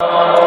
you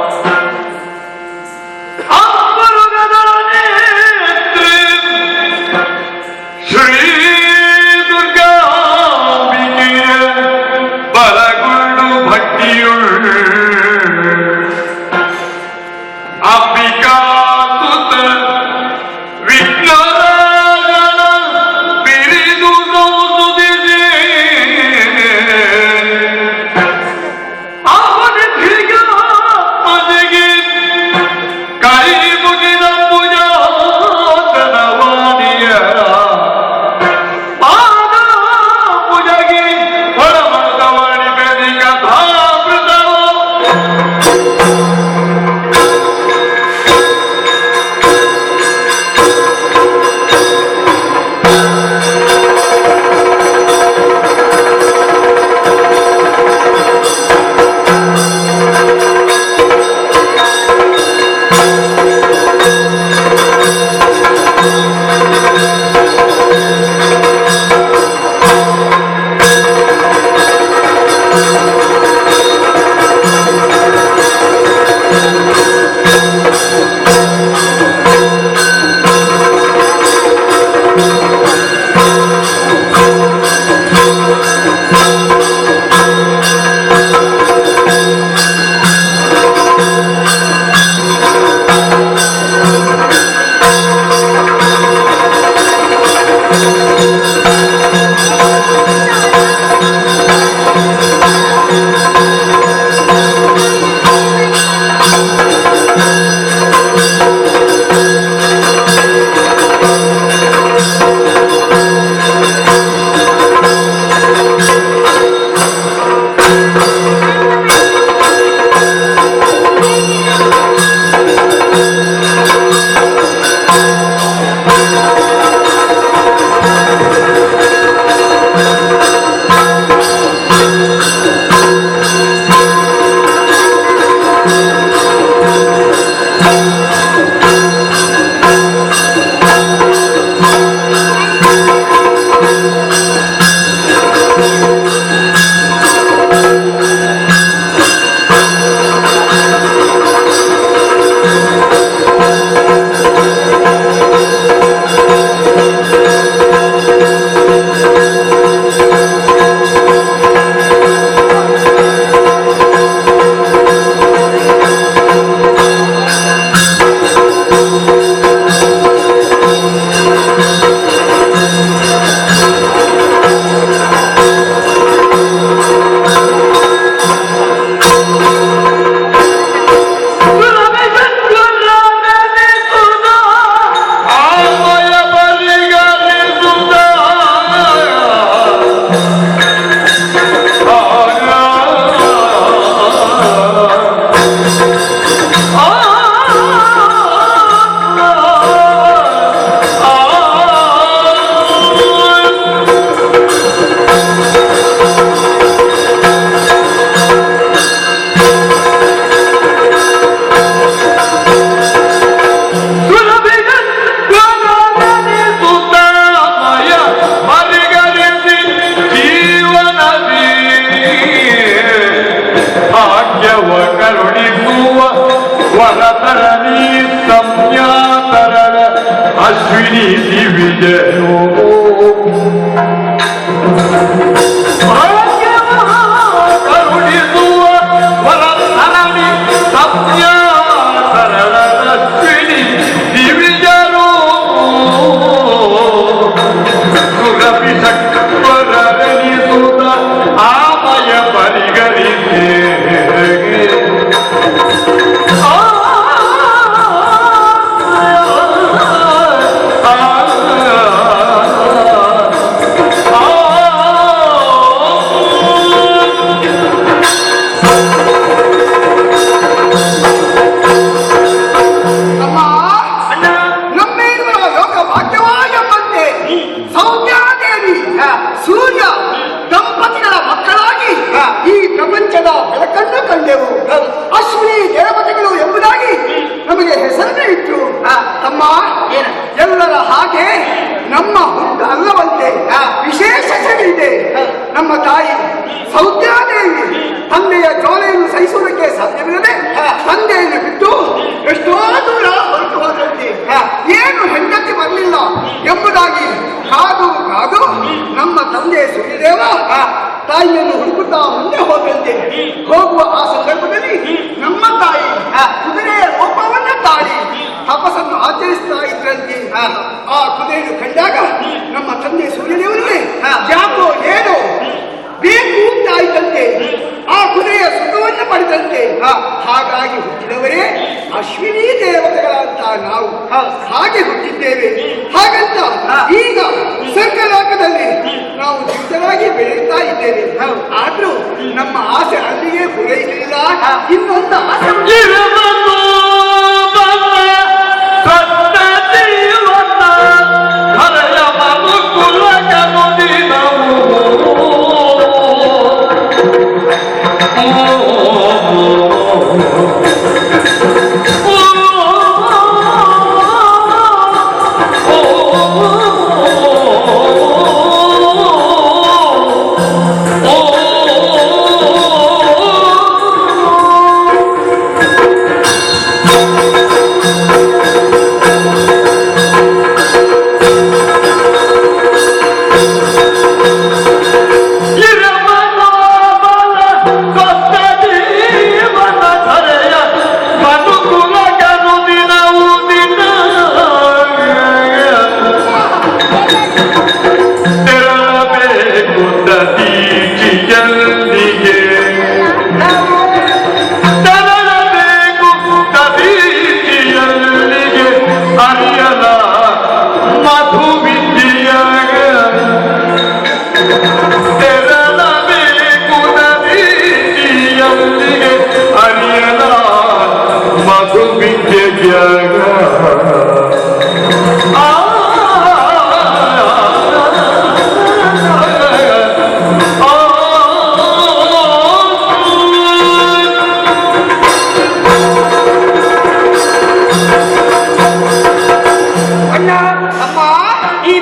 Beni divide o ನಮ್ಮ ತಾಯಿ ಸೌತ್ಯಾದೇವಿ ತಂದೆಯ ಜೋಲೆಯನ್ನು ಸಹಿಸುವುದಕ್ಕೆ ಸಾಧ್ಯವಿಲ್ಲದೆ ತಂದೆಯನ್ನು ಬಿಟ್ಟು ಎಷ್ಟೋ ದೂರ ಹೊರಟು ಹೋದಂತೆ. ಏನು ಹೆಂಡತಿ ಬರಲಿಲ್ಲ ಎಂಬುದಾಗಿ ಕಾದು ಕಾದು ನಮ್ಮ ತಂದೆ ಸುರಿದೇವ ತಾಯಿಯನ್ನು ಹುಡುಕುತ್ತಾ ಮುಂದೆ ಹೋದಂತೆ. ಹೋಗುವ ಆ ಸಂದರ್ಭದಲ್ಲಿ 我一定来，听闻什么声音。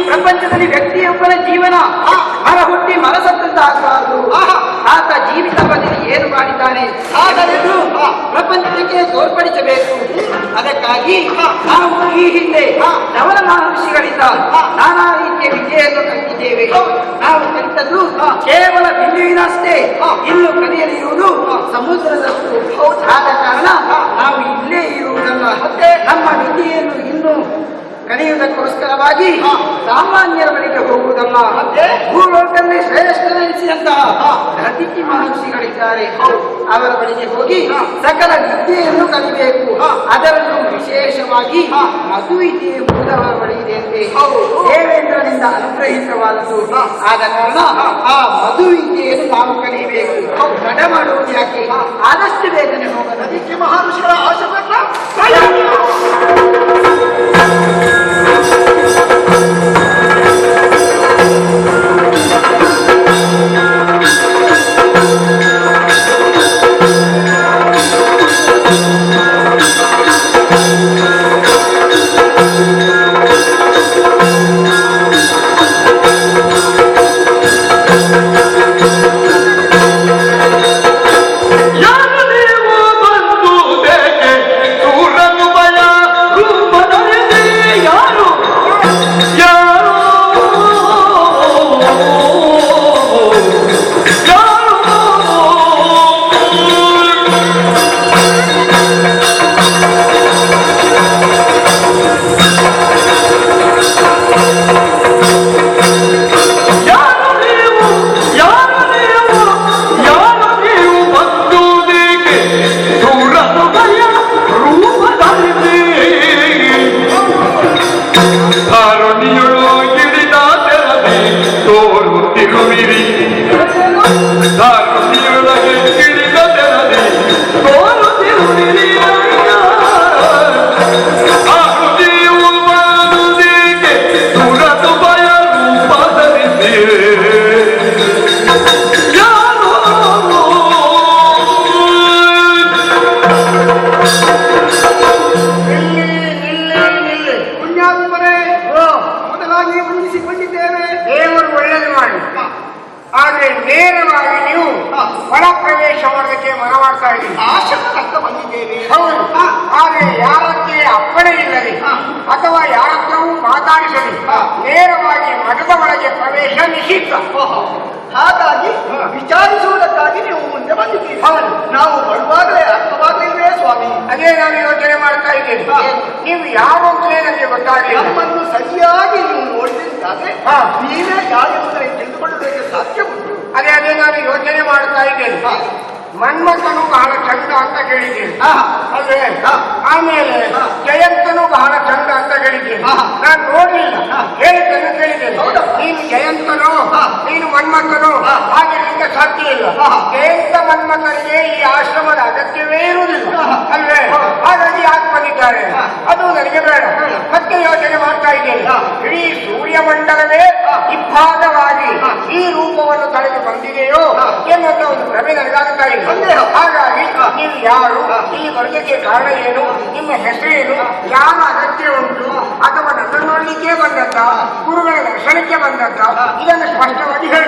ಪ್ರಪಂಚದಲ್ಲಿ ವ್ಯಕ್ತಿಯೊಬ್ಬನ ಜೀವನ. ಮರ ಹುಟ್ಟಿ ಮರ ಸತ್ತಂತಾಗಬಾರದು. ಆತ ಜೀವಿತ ಬದಲಿ ಏನು ಮಾಡಿದ್ದಾನೆ? ಹಾಗಲೆಂದು ಪ್ರಪಂಚಕ್ಕೆ ತೋರ್ಪಡಿಸಬೇಕು. ಅದಕ್ಕಾಗಿ ನಾವು ಈ ಹಿಂದೆ ನವರ ಮಹರ್ಷಿಗಳಿಂದ ನಾನಾ ರೀತಿಯ ವಿದ್ಯೆಯನ್ನು ಕಲಿತಿದ್ದೇವೆ. ನಾವು ಕಲಿತದ್ದು ಕೇವಲ ಬಿಂದುವಿನಷ್ಟೇ. ಇನ್ನು ಕಲಿಯಲಿರುವುದು ಸಮುದ್ರದಷ್ಟು. ಆದ ಕಾರಣ ನಾವು ಇಲ್ಲೇ ಇರುವುದಲ್ಲ ನಮ್ಮ ವಿದ್ಯೆಯನ್ನು ಇನ್ನು ಕಲಿಯುವುದಕ್ಕೋಸ್ಕರವಾಗಿ ಸಾಮಾನ್ಯರ ಬಳಿಗೆ ಹೋಗುವುದಲ್ಲ? ಭೂಲೋಕದಲ್ಲಿ ಶ್ರೇಷ್ಠನೆನಿಸಿದಂತಹ ರತಿಕಿ ಮಹರ್ಷಿಗಳಿದ್ದಾರೆ. ಅವರ ಬಳಿಗೆ ಹೋಗಿ ಸಕಲ ವಿದ್ಯೆಯನ್ನು ಕಲಿಬೇಕು. ಅದರಲ್ಲೂ ವಿಶೇಷವಾಗಿ ಮಧು ವಿದ್ಯೆ ಎಂಬುದು ಎಂಬುದವರ ಬಳಿ ಇದೆ ಅಂತೆ ದೇವೇಂದ್ರನಿಂದ ಅನುಗ್ರಹಿತವಾದದ್ದು. ಆದ ಕಾರಣ ಆ ಮಧುವಿದ್ಯೆಯನ್ನು ನಾವು ಕಲಿಯಬೇಕು. ತಡ ಮಾಡುವುದು ಯಾಕೆ? ಆದಷ್ಟು ಬೇಗನೆ ಹೋಗಲು. ಅದಕ್ಕೆ ಮಹರ್ಷಿಗಳ ಆಶೆ ಮಾಡ್ತಾ ಆಶಕ ತಕ್ಕ ಬಂದಿದ್ದೇವೆ ಹೌದು ಆದ್ರೆ ಯಾರಕ್ಕೆ ಅಪ್ಪಣೆ ಇಲ್ಲದೆ ಅಥವಾ ಯಾರತ್ರವೂ ಮಾತಾಡಿಸದೆ ನೇರವಾಗಿ ಮಠದ ಒಳಗೆ ಪ್ರವೇಶ ನಿಷಿದ್ಧ. ಹಾಗಾಗಿ ವಿಚಾರಿಸುವುದಕ್ಕಾಗಿ ನೀವು ಮುಂದೆ ಬಂದಿದ್ದೀರಿ. ಹೌದು. ನಾವು ಬರುವಾಗಲೇ ಅರ್ಥವಾಗಲಿಲ್ವೇ ಸ್ವಾಮಿ? ಅದೇ ನಾನು ಯೋಚನೆ ಮಾಡ್ತಾ ಇದ್ದೇನೆ. ನೀವು ಯಾರು ಅಂತಲೇ ನನಗೆ ಗೊತ್ತಾಗಲಿಲ್ಲ? ನಮ್ಮನ್ನು ಸರಿಯಾಗಿ ನೀವು ನೋಡಿದಂತಾದ್ರೆ. ನೀವೇ ಅಂತ ತಿಳಿದುಕೊಳ್ಳುವುದಕ್ಕೆ ಸಾಧ್ಯ ಉಂಟು ಅದೇ ಅದೇ ನಾನು ಯೋಚನೆ ಮಾಡ್ತಾ ಇದ್ದೇನೆ. ಮನ್ಮಥನು ಬಹಳ ಚಂದ ಅಂತ ಕೇಳಿದ್ದೀನಿ. ಅಲ್ವೇ ಆಮೇಲೆ. ಜಯಂತನು ಬಹಳ ಚಂದ ಅಂತ ಕೇಳಿದ್ದೀನಿ. ನಾನು ನೋಡ್ಲಿಲ್ಲ ಹಾ. ಹೇಳಿದ್ದನ್ನು ಕೇಳಿದ್ದೇನೆ? ನೀನು ಜಯಂತನು ನೀನು ಮನ್ಮಥನು ಹಾಗೆ ಹಾಗಿರ್ಲಿಕ್ಕೆ ಸಾಧ್ಯ ಇಲ್ಲ. ಜಯಂತ ಮನ್ಮಥನಿಗೆ ಈ ಆಶ್ರಮದ ಅಗತ್ಯವೇ ಇರುವುದಿಲ್ಲ. ಅಲ್ವೇ. ಹಾಗಾಗಿ ಯಾಕೆ ಬಂದಿದ್ದಾರೆ ಅದು ನನಗೆ ಬೇಡ. ಮತ್ತೆ ಯೋಚನೆ ಮಾಡ್ತಾ ಇದ್ದೇನೆ. ಇಡೀ ಸೂರ್ಯಮಂಡಲವೇ ಹಾ. ಈ ರೂಪವನ್ನು ತಳೆದು ಬಂದಿದೆಯೋ. ಎನ್ನುವಂತ ಒಂದು ಭ್ರಮೆ ನನಗಾಗುತ್ತಾ ಸಂದೇಹ. ಹಾಗಾಗಿ. ನೀವು ಯಾರು? ಈ ಇಲ್ಲಿ ಬರೋದಕ್ಕೆ ಕಾರಣ ಏನು? ನಿಮ್ಮ ಹೆಸರೇನು? ಯಾವ ಅಗತ್ಯ ಉಂಟು? ಅಥವಾ ನನ್ನ ನೋಡಲಿಕ್ಕೆ ಬಂದಂತ? ಗುರುಗಳ ದರ್ಶನಕ್ಕೆ ಬಂದದ್ದ ಇದನ್ನು ಸ್ಪಷ್ಟವಾಗಿ ಹೇಳಬೇಕು.